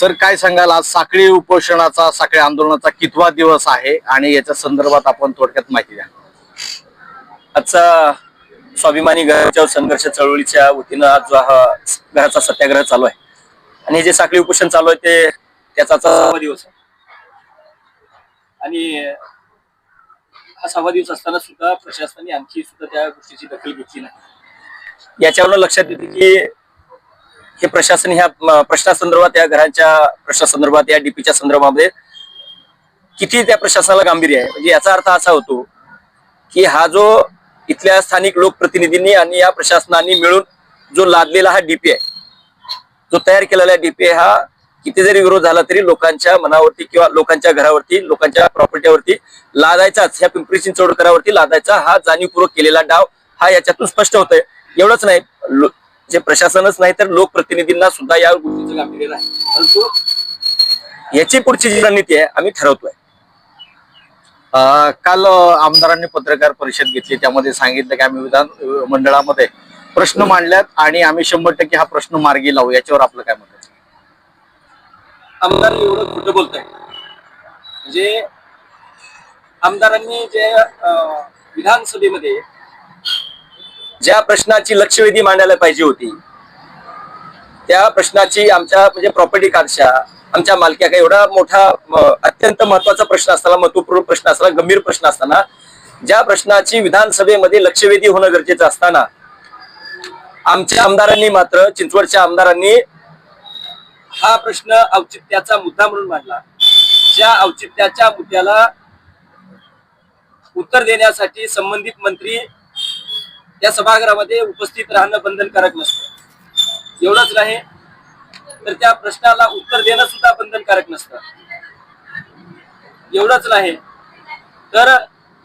Sir काय सांगाल? आज साखळी उपोषणाचा साखळी आंदोलनाचा कितवा दिवस आहे? आणि याच्या संदर्भात आपण थोडक्यात माहिती द्या. आजचा स्वाभिमानी घराच्या संघर्ष चळवळीच्या वतीनं आज जो हा घराचा सत्याग्रह चालू आहे. आणि हे जे साखळी उपोषण चालू आहे ते त्याचा सहावा दिवस आहे. आणि हा सहावा दिवस असताना सुद्धा प्रशासनाने आणखी सुद्धा त्या गोष्टीची दखल घेतली नाही. याच्यावर लक्षात येते की हे प्रशासन ह्या प्रश्नासंदर्भात या घरांच्या प्रश्नासंदर्भात या डीपीच्या संदर्भामध्ये किती त्या प्रशासनाला गांभीर्य आहे? म्हणजे याचा अर्थ असा होतो की हा जो इथल्या स्थानिक लोकप्रतिनिधींनी आणि या प्रशासनाने मिळून जो लादलेला हा डीपी आहे जो तयार केलेला डीपी आहे हा किती जरी विरोध झाला तरी लोकांच्या मनावरती किंवा लोकांच्या घरावरती लोकांच्या प्रॉपर्टीवरती लादायचाच ह्या पिंपरी चिंचवडकरावरती लादायचा हा जाणीवपूर्वक केलेला डाव हा याच्यातून स्पष्ट होतोय. एवढंच नाही जे प्रशासनच नाही तर लोकप्रतिनिधींना सुद्धा या गोष्टीचं गांभीर्य आहे. परंतु याची पुढची जी रणनीती आहे आम्ही ठरवतोय. काल आमदारांनी पत्रकार परिषद घेतली. त्यामध्ये सांगितलं की आम्ही विधान मंडळामध्ये प्रश्न मांडल्यात आणि आम्ही शंभर टक्के हा प्रश्न मार्गी लावू. याच्यावर आपलं काय मत आहे? आमदार एवढं खोटं बोलत आहे म्हणजे आमदारांनी जे विधानसभेमध्ये ज्या प्रश्नाची लक्षवेधी मांडायला पाहिजे होती त्या प्रश्नाची आमच्या म्हणजे प्रॉपर्टी कार्डच्या आमच्या मालक्या काही एवढा मोठा अत्यंत महत्त्वाचा प्रश्न असताना महत्त्वपूर्ण प्रश्न असताना गंभीर प्रश्न असताना ज्या प्रश्नाची विधानसभेमध्ये लक्षवेधी होणं गरजेचं असताना आमच्या आमदारांनी मात्र चिंचवडच्या आमदारांनी हा प्रश्न औचित्याचा मुद्दा म्हणून मांडला. ज्या औचित्याच्या मुद्द्याला उत्तर देण्यासाठी संबंधित मंत्री या सभागृहामध्ये उपस्थित राहणं बंधनकारक नसतं. एवढंच नाही तर त्या प्रश्नाला उत्तर देणं सुद्धा बंधनकारक नसतं. एवढंच नाही तर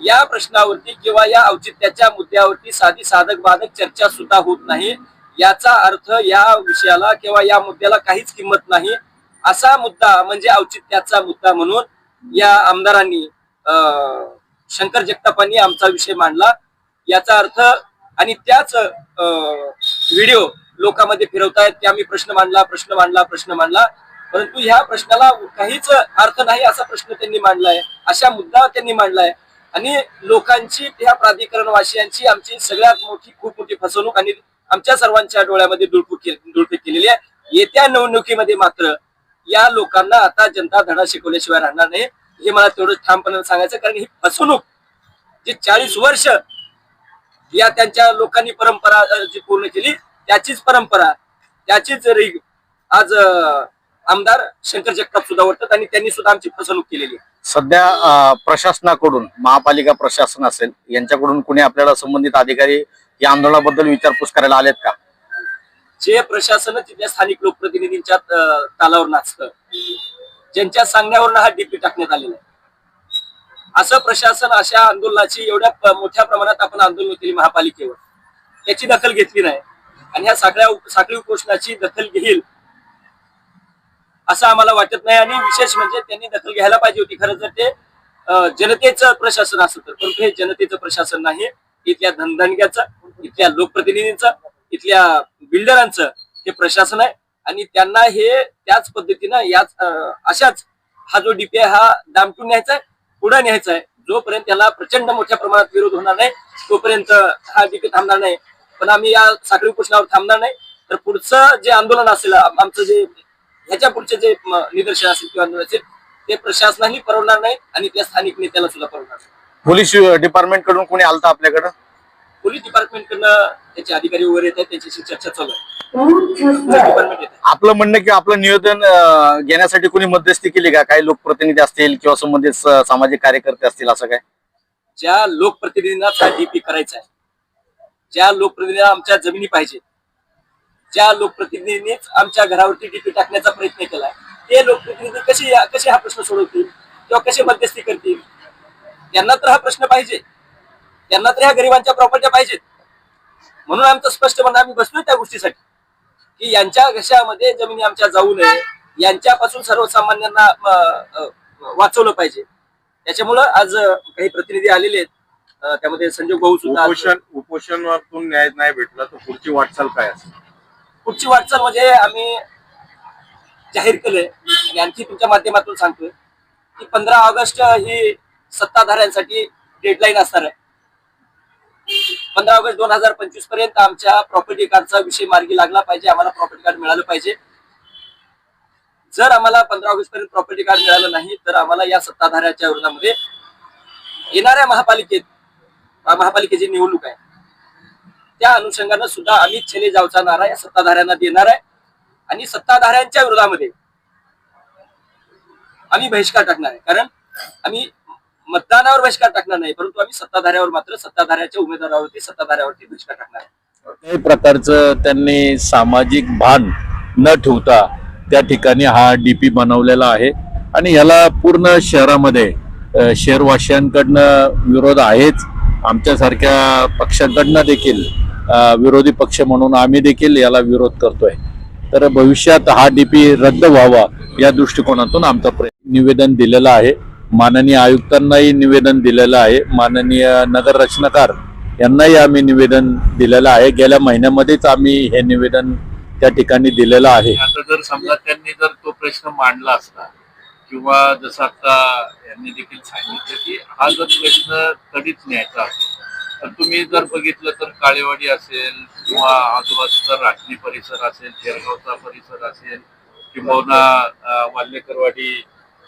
या प्रश्नावरती किंवा या औचित्याच्या मुद्द्यावरती साधी साधक बाधक चर्चा सुद्धा होत नाही. याचा अर्थ या विषयाला किंवा या मुद्द्याला काहीच किंमत नाही. असा मुद्दा म्हणजे औचित्याचा मुद्दा म्हणून या आमदारांनी अं, शंकर जगतापांनी आमचा विषय मांडला. याचा अर्थ आणि त्याच व्हिडिओ लोकांमध्ये फिरवतायत की आम्ही प्रश्न मांडला प्रश्न मांडला प्रश्न मांडला. परंतु ह्या प्रश्नाला काहीच अर्थ नाही असा प्रश्न त्यांनी मांडलाय अशा मुद्दा त्यांनी मांडलाय. आणि लोकांची त्या प्राधिकरणवासियांची आमची सगळ्यात मोठी खूप मोठी फसवणूक आणि आमच्या सर्वांच्या डोळ्यामध्ये दुळपूक केली केलेली आहे. येत्या निवडणुकीमध्ये मात्र या लोकांना आता जनता धडा शिकवल्याशिवाय राहणार नाही. हे मला तेवढं ठामपणे सांगायचं कारण ही फसवणूक जी चाळीस वर्ष या त्यांच्या लोकांनी परंपरा जी पूर्ण केली त्याचीच परंपरा त्याचीच रीग. आज आमदार शंकर जगताप सुद्धा वाटतात आणि त्यांनी सुद्धा आमची फसवणूक केलेली सध्या प्रशासनाकडून महापालिका प्रशासन असेल यांच्याकडून कुणी आपल्याला संबंधित अधिकारी या आंदोलनाबद्दल विचारपूस करायला आलेत का? जे प्रशासन तिथल्या स्थानिक लोकप्रतिनिधींच्या तालावर नाचतं. ज्यांच्या सांगण्यावरून हा डीपी टाकण्यात आलेला आहे. असं प्रशासन अशा आंदोलनाची एवढ्या मोठ्या प्रमाणात आपण आंदोलन केली महापालिकेवर. त्याची दखल घेतली नाही. आणि ह्या सगळ्या साखळी उपोषणाची दखल घेईल असं आम्हाला वाटत नाही. आणि विशेष म्हणजे त्यांनी दखल घ्यायला पाहिजे होती. खरं तर ते जनतेचं प्रशासन असत परंतु हे जनतेचं प्रशासन नाही. इथल्या धनधनग्याचं इथल्या लोकप्रतिनिधींचं इथल्या बिल्डरांचं हे प्रशासन आहे. आणि त्यांना हे त्याच पद्धतीनं याच अशाच हा जो डीपी आहे हा दामटून न्यायचा आहे. पुढे न्यायचा आहे. जोपर्यंत त्याला प्रचंड मोठ्या प्रमाणात विरोध होणार नाही तोपर्यंत हा डीपी थांबणार नाही. पण आम्ही या साखळी उपोषणावर थांबणार नाही. तर पुढचं जे आंदोलन असेल आमचं जे ह्याच्या पुढचे जे निदर्शन असेल किंवा आंदोलन असेल ते प्रशासनाही परवडणार नाही आणि त्या स्थानिक नेत्याला सुद्धा परवडणार नाही. पोलीस डिपार्टमेंटकडून कोणी आलता आपल्याकडं? पोलीस डिपार्टमेंट कडनं त्याचे अधिकारी वगैरे येत आहेत त्यांच्याशी चर्चा चालू आहे. आपलं म्हणणं की आपलं अं, घेण्यासाठी कोणी मध्यस्थी केली का? काही लोकप्रतिनिधी असतील किंवा संबंधित सामाजिक कार्यकर्ते असतील असं काय? ज्या लोकप्रतिनिधींना हा डीपी करायचा आहे ज्या लोकप्रतिनिधींना आमच्या जमिनी पाहिजे ज्या लोकप्रतिनिधींनीच आमच्या घरावरती डीपी टाकण्याचा प्रयत्न केलाय ते लोकप्रतिनिधी कसे कसे हा प्रश्न सोडवतील किंवा कसे मध्यस्थी करतील? त्यांना तर हा प्रश्न पाहिजे. त्यांना तर ह्या गरिबांच्या प्रॉपर्ट्या पाहिजेत. म्हणून आमचं स्पष्ट म्हणणं आम्ही बसलोय त्या गोष्टीसाठी. की यांच्या घशामध्ये जमिनी आमच्या जाऊ नये यांच्यापासून सर्वसामान्यांना वाचवलं पाहिजे. त्याच्यामुळं आज काही प्रतिनिधी आलेले आहेत. त्यामध्ये संजय भाऊ सुद्धा उपोषण उपोषणातून न्याय नाही भेटला तर पुढची वाटचाल काय असेल? पुढची वाटचाल म्हणजे आम्ही जाहीर केलंय. आणि आणखी तुमच्या माध्यमातून सांगतोय की पंधरा ऑगस्ट ही सत्ताधाऱ्यांसाठी डेडलाईन असणार आहे. पंधरा ऑगस्ट दोन हजार पंचवीसपर्यंत आमच्या प्रॉपर्टी कार्डचा विषय मार्गी लागला पाहिजे. आम्हाला प्रॉपर्टी कार्ड मिळालं पाहिजे. जर आम्हाला पंधरा ऑगस्ट पर्यंत प्रॉपर्टी कार्ड मिळालं नाही तर आम्हाला या सत्ताधाऱ्याच्या विरोधामध्ये येणाऱ्या महापालिकेत महापालिकेची निवडणूक आहे. त्या अनुषंगानं सुद्धा आम्ही छेले जावचा नारा या सत्ताधाऱ्यांना देणार आहे. आणि सत्ताधाऱ्यांच्या विरोधामध्ये आम्ही बहिष्कार टाकणार आहे. कारण आम्ही मतदानावर बहिष्कार टाकणार नाही परंतु आम्ही सत्ताधाऱ्यावर मात्र सत्ताधाऱ्याच्या उमेदवारावरती सत्ताधाऱ्यावरती बहिष्कार टाकणार आहे. कोणत्याही प्रकारचं त्यांनी सामाजिक भान न ठेवता त्या ठिकाणी हा डीपी बनवलेला आहे. आणि याला पूर्ण शहरामध्ये शहरवाशियांकडनं शहरवासियांकडनं विरोध आहेच. आमच्यासारख्या पक्षांकडनं देखील विरोधी पक्ष म्हणून आम्ही देखील याला विरोध करतोय. तर भविष्यात हा डीपी रद्द व्हावा या दृष्टिकोनातून आमचं प्र- निवेदन दिलेलं आहे. माननीय आयुक्तांनाही निवेदन दिलेलं आहे. माननीय नगर रचनाकार यांनाही आम्ही निवेदन दिलेलं आहे. गेल्या महिन्यामध्येच आम्ही हे निवेदन त्या ठिकाणी दिलेलं आहे. आता जर समजा त्यांनी जर तो प्रश्न मांडला असता किंवा जसं आता यांनी देखील सांगितलं की हा जर प्रश्न कधीच न्यायचा असेल तर तुम्ही जर बघितलं तर काळेवाडी असेल किंवा आजूबाजूचा राजनी परिसर असेल शेरगावचा परिसर असेल किंबहुना वाल्हेकरवाडी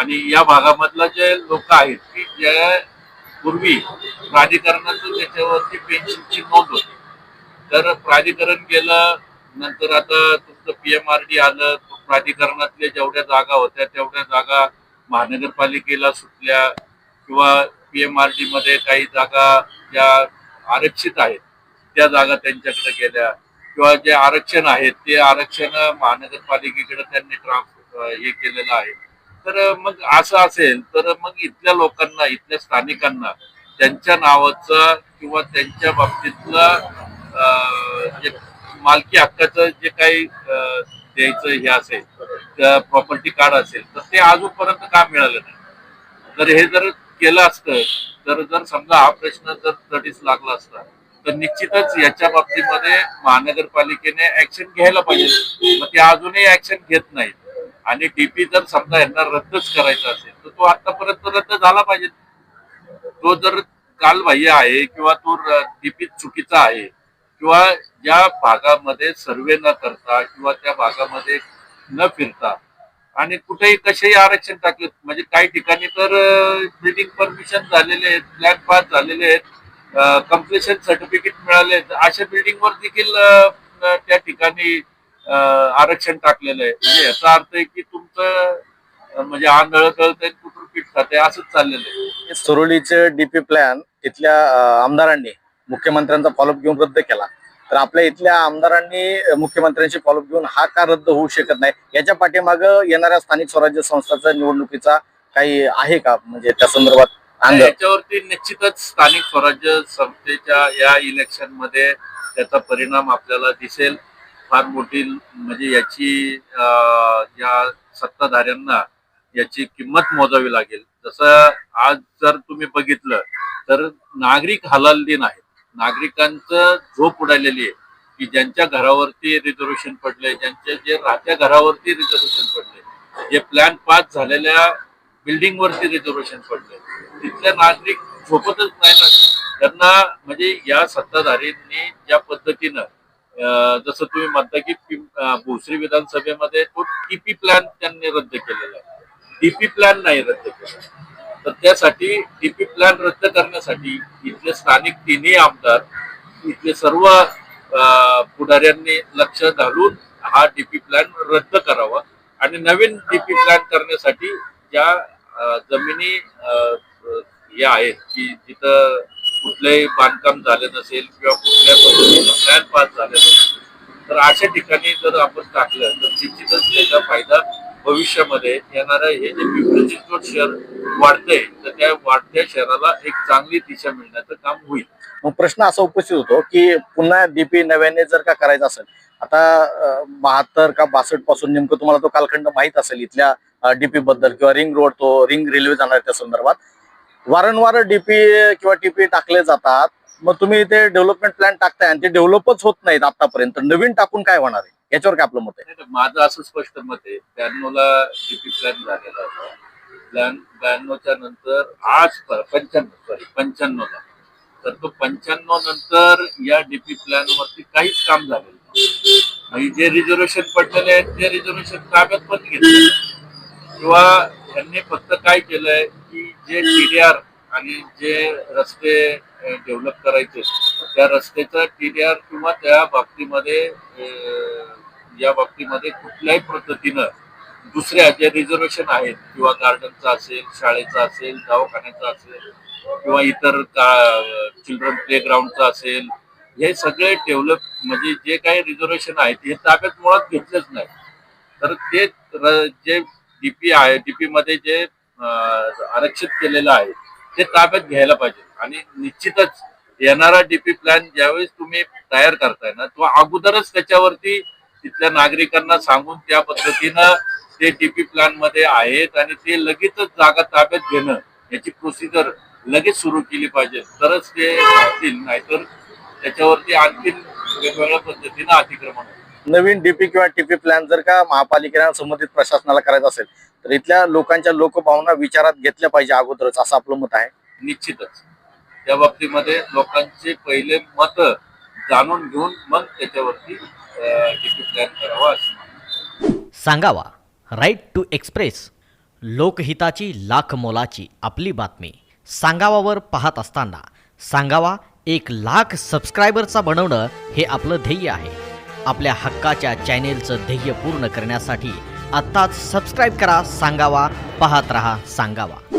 आणि या भागामधला जे लोक आहेत की जे पूर्वी प्राधिकरणाचं त्याच्यावरती पेन्शनची नोंद होती. तर प्राधिकरण गेलं नंतर आता तुमचं पी एम आर डी आलं प्राधिकरणातल्या जेवढ्या जागा होत्या तेवढ्या जागा महानगरपालिकेला सुटल्या किंवा पी एम आर डी मध्ये काही जागा ज्या आरक्षित आहेत त्या जागा त्यांच्याकडे गेल्या किंवा जे आरक्षण आहेत ते आरक्षण महानगरपालिकेकडे त्यांनी ट्रान्स हे केलेलं आहे. तर मग असं असेल तर मग इथल्या लोकांना इथल्या स्थानिकांना त्यांच्या नावाचं किंवा त्यांच्या बाबतीतलं जे मालकी हक्काचं जे काही द्यायचं हे असेल प्रॉपर्टी कार्ड असेल तर ते अजूनपर्यंत का मिळालं नाही? तर हे जर केलं असतं तर जर समजा हा प्रश्न जर तडीस लागला असता तर निश्चितच याच्या बाबतीमध्ये महानगरपालिकेने ऍक्शन घ्यायला पाहिजे. मग ते अजूनही ऍक्शन घेत नाहीत. आणि डीपी जर समजा यांना रद्दच करायचा असेल तर तो आतापर्यंत रद्द झाला पाहिजे. तो जर कालबाह्य आहे किंवा तो डीपी चुकीचा आहे किंवा ज्या भागामध्ये सर्वे न करता किंवा त्या भागामध्ये न फिरता आणि कुठेही कसेही आरक्षण टाकले म्हणजे काही ठिकाणी तर बिल्डिंग परमिशन झालेले आहेत फ्लॅट पास झालेले आहेत कम्प्लिशन सर्टिफिकेट मिळाले आहेत. अशा बिल्डिंगवर देखील त्या ठिकाणी आरक्षण टाकलेलं आहे. म्हणजे याचा अर्थ आहे की तुमचं म्हणजे आंधळ कळतंय कुठून पीठ खाते असंच चाललेलं आहे. सुरळीचे डीपी प्लॅन इथल्या आमदारांनी मुख्यमंत्र्यांचा फॉलोअप घेऊन रद्द केला. तर आपल्या इथल्या आमदारांनी अं, मुख्यमंत्र्यांची फॉलोअप घेऊन हा का रद्द होऊ शकत नाही याच्या पाठीमाग येणाऱ्या स्थानिक स्वराज्य संस्थांच्या निवडणुकीचा काही आहे का? म्हणजे त्या संदर्भात याच्यावरती निश्चितच स्थानिक स्वराज्य संस्थेच्या या इलेक्शनमध्ये त्याचा परिणाम आपल्याला दिसेल. फार मोठी म्हणजे याची या सत्ताधाऱ्यांना याची किंमत मोजावी लागेल. जसं आज जर तुम्ही बघितलं तर नागरिक हलालदीन आहेत नागरिकांचं झोप उडालेली आहे की ज्यांच्या घरावरती रिझर्वेशन पडले ज्यांच्या जे राहत्या घरावरती रिझर्वेशन पडले जे प्लॅन पास झालेल्या बिल्डिंगवरती रिझर्वेशन पडले तिथले नागरिक झोपतच नाही ना. त्यांना म्हणजे या सत्ताधारींनी ज्या पद्धतीनं जसं तुम्ही म्हणता की भोसरी विधानसभेमध्ये तो टीपी प्लॅन त्यांनी रद्द केलेला आहे. टीपी प्लॅन नाही रद्द केला. तर त्यासाठी टीपी प्लॅन रद्द करण्यासाठी इथले स्थानिक तिन्ही आमदार इथले सर्व पुढाऱ्यांनी लक्ष घालून हा डीपी प्लॅन रद्द करावा आणि नवीन डीपी प्लॅन करण्यासाठी ज्या जमिनी या हे आहेत की जिथं कुठलंही बांधकाम झाले नसेल किंवा कुठल्या पद्धतीचं प्लॅन पास झाले नसेल तर अशा ठिकाणी जर आपण टाकलं तर निश्चितच त्याचा फायदा भविष्यामध्ये येणारं हे जे पिंपरी चिंचवड शहर वाढतंय तर त्या वाढत्या शहराला एक चांगली दिशा मिळण्याचं काम होईल. मग प्रश्न असा उपस्थित होतो की पुन्हा डीपी नव्याने जर का करायचं असेल आता बहात्तर का बासष्टपासून नेमकं तुम्हाला तो कालखंड माहीत असेल इथल्या डीपी बद्दल किंवा रिंग रोड तो रिंग रेल्वे जाणार त्या संदर्भात. वारंवार डीपी किंवा टीपी टाकले जातात. मग तुम्ही ते डेव्हलपमेंट प्लॅन टाकताय आणि ते डेव्हलपच होत नाहीत आतापर्यंत. नवीन टाकून काय होणार आहे? याच्यावर काय आपलं मत आहे? नाही, माझं असं स्पष्ट मत आहे. ब्याण्णव ला डीपी प्लॅन झालेला होता. प्लॅन ब्याण्णवच्या नंतर आज पंच्याण्णव सॉरी पंच्याण्णवला. तर तो पंच्याण्णव नंतर या डीपी प्लॅन वरती काहीच काम झालेलं नाही. म्हणजे जे रिझर्वेशन पडलेले आहेत ते रिझर्वेशन ताब्यात पण घेतले किंवा त्यांनी फक्त काय केलंय की जे टीडीआर आणि जे रस्ते डेव्हलप करायचे त्या रस्त्याचा टीडीआर किंवा त्या बाबतीमध्ये या बाबतीमध्ये कुठल्याही पद्धतीनं दुसऱ्या जे रिझर्वेशन आहेत किंवा गार्डनचं असेल शाळेचं असेल दवाखान्याचं असेल किंवा इतर का चिल्ड्रन प्लेग्राऊंडचं असेल हे सगळे डेव्हलप म्हणजे जे काही रिझर्वेशन आहेत हे ताब्यात मुळात घेतलेच नाही. तर ते जे डीपी आहे डीपी मध्ये जे आरक्षित केलेलं आहे ते ताब्यात घ्यायला पाहिजे. आणि निश्चितच येणारा डीपी प्लॅन ज्यावेळेस तुम्ही तयार करताय ना तो अगोदरच त्याच्यावरती तिथल्या नागरिकांना सांगून त्या पद्धतीनं ते डीपी प्लॅनमध्ये आहेत आणि ते लगेचच जागा ताब्यात घेणं याची प्रोसिजर लगेच सुरू केली पाहिजे. तरच ते राहतील नाहीतर त्याच्यावरती आणखी वेगवेगळ्या पद्धतीनं अतिक्रमण होईल. नवीन डीपी किंवा टीपी प्लॅन जर का महापालिकेला संबंधित प्रशासनाला करायचा असेल तर इथल्या लोकांच्या लोकभावना विचारात घेतल्या पाहिजे अगोदरच असं आपलं मत आहे. निश्चितच. त्या बाबतीमध्ये लोकांचे पहिले मत जाणून घेऊन मग त्याच्यावरती डीपी प्लॅन करावा. सांगावा राईट टू एक्सप्रेस लोकहिताची लाख मोलाची आपली बातमी. सांगावावर पाहत असताना सांगावा एक लाख सबस्क्रायबरचा बनवणं हे आपलं ध्येय आहे. आपल्या हक्काच्या चॅनेलचं ध्येय पूर्ण करण्यासाठी आत्ताच सबस्क्राईब करा सांगावा पाहत रहा सांगावा.